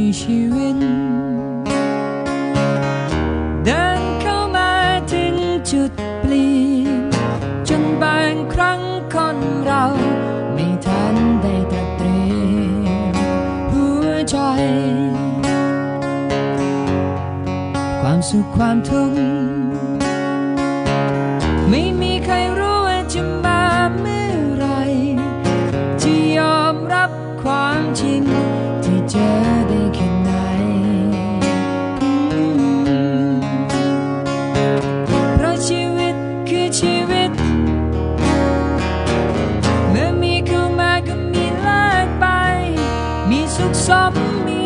ที่ชีวิต เดินเข้ามาถึงจุดเปลี่ยนจนบางครั้งคนเราไม่ทันได้ตัดเตรียมหัวใจ ความสุขความทุกข์ไม่มีใครรู้ว่าจะมาเมื่อไรที่ยอมรับความจริง มีเลิ